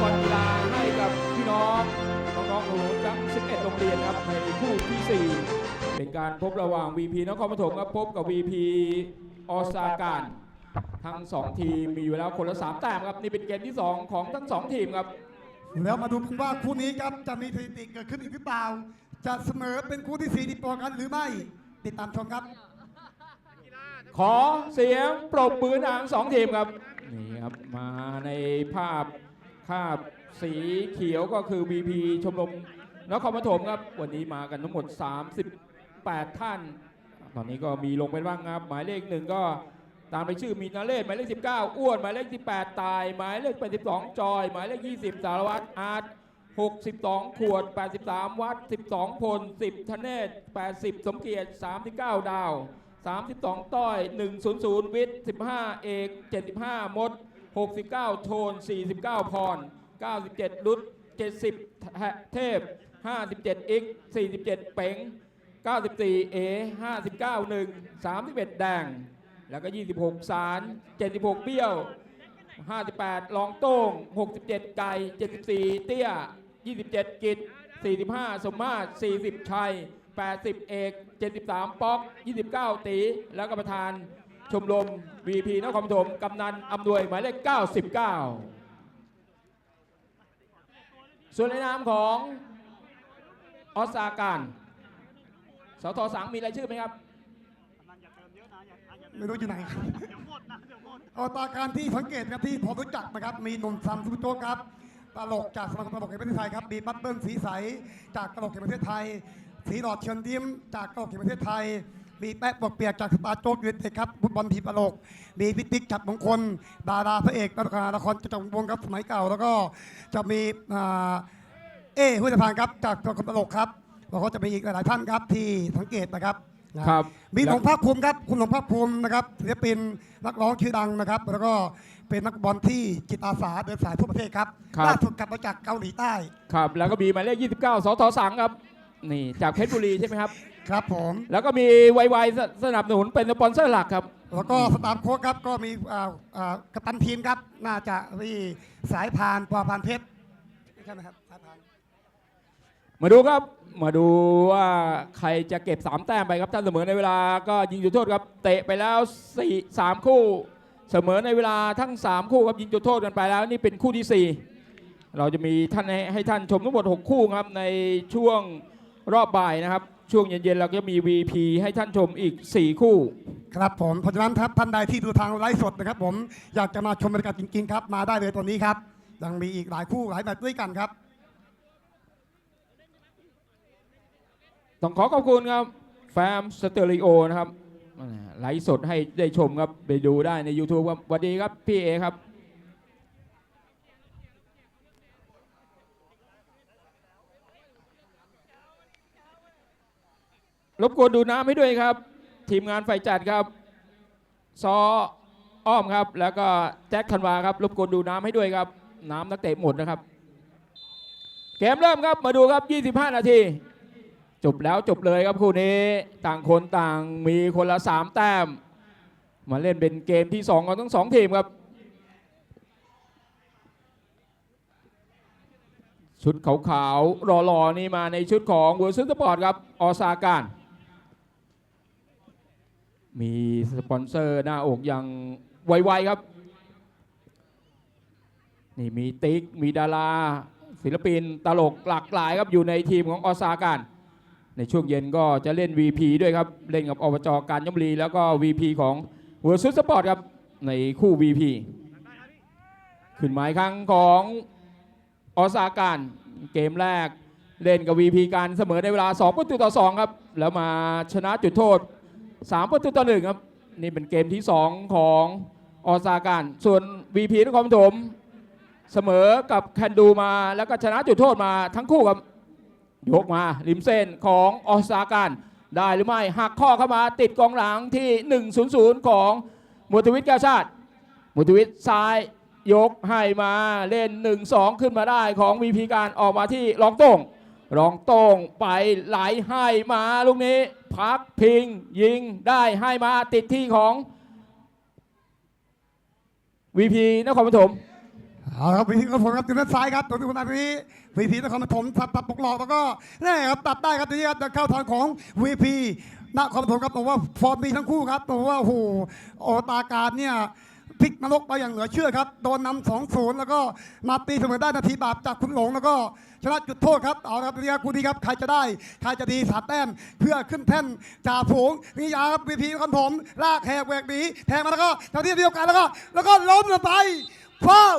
ศลมอบอุปกรณ์กีฬาให้กับพี่น้องน้องๆหนูๆทั้ง11 โรงเรียนครับในคู่ที่ 4 เป็นการพบระหว่าง VP นครปฐมครับพบกับ VP ออสาการทั้ง 2 ทีมมีอยู่แล้วคนละ 3 แต้มครับ นี่เป็นเกมที่ 2 ของทั้ง 2 ทีมครับ แล้วมาดูกันว่าคู่นี้ครับจะมีสถิติเกิดขึ้นอีกหรือเปล่า จะเสมอเป็นคู่ที่สี่ติดต่อกันหรือไม่ ติดตามชมครับ ขอเสียงปรบมือดังสองทีมครับ นี่ครับ มาในภาพ คาบสีเขียวก็คือ VP ชมรมนครปฐมครับ วันนี้มากันทั้งหมด 38 ท่าน ตอนนี้ก็มีลงไปบ้างครับ หมายเลขหนึ่งก็ตามไปชื่อมีนาเลศหมายเลข 19 อ้วน หมายเลข 18 ตาย หมายเลข 82 จอย หมายเลข 20 สารวัตรอาร์ต62 ขวด 83 วัด 12 พล 10ธเนศ 80 สมเกียรติ 39 ดาว 32 ต้อย 100 วิทย์ 15 เอก 75 มด 69 โทน 49 พร 97ลุด 70 เทพ 57 อิก 47 เป๋ง 94 เอ 59 1 31 แดง แล้วก็ 26 สาร 76 เบี้ยว 58 ลองโต้ง 67 ไก่ 74 เตี้ย 27 กิจ 45 สมมาตร 40 ชัย 80 เอก 73 ป๊อก 29 ตี แล้วก็ประธาน ชมรม VP นครปฐมกำนันอำนวยหมายเลข 99 ส่วนในนามของออสาการสทสังมีรายชื่อไหมครับ ไม่รู้อยู่ไหนครับเอาตาการที่สังเกตครับที่ผมรู้จักนะครับ มีหนุ่มซัมซุปโตครับ ตลกจากสมาคมตลกแห่งประเทศไทยครับ มีบัตเบิ้ลสีใส จากตลกแห่งประเทศไทย สีหลอดเชิญยิ้มจากตลกแห่งประเทศไทย มีแป๊ะบวกเปียกจากสตาร์โจ๊กยูเนเต็ดครับฟุตบอลทีมตลก มีพิติกจัดมงคล ดาราพระเอกละครละครจักรวงศ์ครับสมัยเก่า แล้วก็จะมีอ่าเอ้ห้วยสะพานครับจากสมาคมตลกครับแล้วก็จะมีอีกหลายๆท่านครับที่สังเกตนะครับครับมีหลวงภาคภูมิครับคุณหลวงภาคภูมินะครับศิลปินนักร้องชื่อดังนะครับ แล้วก็เป็นนักบอลที่จิตอาสาเดินสายทั่วประเทศครับครับล่าสุดกลับมาจากเกาหลีใต้ครับ แล้วก็มีหมายเลข29สทสังครับนี่จากเพชรบุรีใช่ไหมครับ ครับผม แล้วก็มีไวๆสสนับสนุนเป็นสปอนเซอร์หลักครับ แล้วก็สตาฟโค้ชครับก็มีอ่าอ่ากัปตันทีมครับ น่าจะที่สายพานปอพานเพชรใช่ไหมครับสายพาน มาดูครับ มาดูว่าใครจะเก็บ 3 แต้มไปครับท่านเสมอในเวลาก็ยิงจุดโทษครับ เตะไปแล้ว4 3คู่ เสมอในเวลาทั้ง 3 คู่ครับยิงจุดโทษกันไปแล้วนี่เป็นคู่ที่ 4 เราจะมีท่านให้ให้ท่านชมทั้งหมด 6 คู่ครับในช่วง รอบบ่ายนะครับ ช่วงเย็นๆเราก็จะมี VP ให้ท่านชมอีก 4 คู่ ครับผมเพราะฉะนั้นครับท่านใดที่ดูทางไลฟ์สดนะครับ ผมอยากจะมาชมบรรยากาศจริงๆครับ มาได้เลยตอนนี้ครับ ยังมีอีกหลายคู่หลายแบบด้วยกันครับ ต้องขอขอบคุณครับ แฟมสเตอริโอนะครับอ่าไลฟ์สดให้ได้ชมครับไปดูได้ใน YouTube ครับสวัสดีครับพี่เอครับ รบกวนดูน้ำให้ด้วยครับ ทีมงานฝ่ายจัดครับ ซออ้อมครับ แล้วก็แจ็คคันวาครับ รบกวนดูน้ำให้ด้วยครับ น้ำนักเตะหมดนะครับ เกมเริ่มครับมาดูครับ 25 นาทีจบแล้วจบเลยครับคู่นี้ต่างคนต่างมีคนละ 3 แต้ม มาเล่นเป็นเกมที่ 2 ของทั้งสองทีมครับ ชุดขาวๆรอๆนี่มาในชุดของเวอร์ซันสปอร์ตครับ ออซาการ มีสปอนเซอร์หน้าอกอย่างไวๆครับ นี่มีติ๊ก มีดารา ศิลปินตลกหลากหลายครับอยู่ในทีมของออซาการในช่วงเย็นก็จะเล่น VP ด้วยครับ เล่นกับอบจการยมรีแล้วก็ VP ของ w o r l d s p o r t ครับ ในคู่ VP ขึ้นหมายครั้งของออสาการเกมแรกเล่นกับ VP การเสมอในเวลา 2 ประตูต่อ 2 ครับ แล้วมาชนะจุดโทษ 3 ประตูต่อ1ครับ นี่เป็นเกมที่ 2 ของออสาการ ส่วน VP นครปฐมเสมอกับแคนดูมาแล้วก็ชนะจุดโทษมาทั้งคู่ครับยกมาริมเส้นของออสาการได้หรือไม่หักข้อเข้ามาติดกองหลังที่ 1-0-0 ของมุทวิทย์แก้วชาติ มุทวิทย์ซ้ายยกให้มาเล่น 1-2 ขึ้นมาได้ของวีพีการออกมาที่รองต้ง รองโต้งไปไหลให้มาลูกนี้ พักพิงยิงได้ให้มาติดที่ของวีพีนครปฐมเอาครับวีพีนครปฐมครับทีมด้านซ้ายครับตัวที่คนนี้วีพีนครปฐมตัดตัดปกหลอกแล้วก็แน่ครับตัดได้ครับทีนี้ครับจะเข้าทางของวีพีนครปฐมครับบอกว่าฟอร์มดีทั้งคู่ครับบอกว่าโอ้โหโอตาการเนี่ย พลิกนรกไปอย่างเหลือเชื่อครับ โดนนำสองศูนย์แล้วก็มาตีเสมอได้นาทีบาปจากคุณหลง แล้วก็ชนะจุดโทษครับเอาละครับทีนี้ครับคู่นี้ครับใครจะได้ใครจะดีสามแต้มเพื่อขึ้นแท่นจ่าฝูงนี่ยาครับวีพีครปฐมลากแหกแหวกหนีแทงมาแล้วก็ทำที่เดียวกันแล้วก็ แล้วก็ล้มลงไปฟาว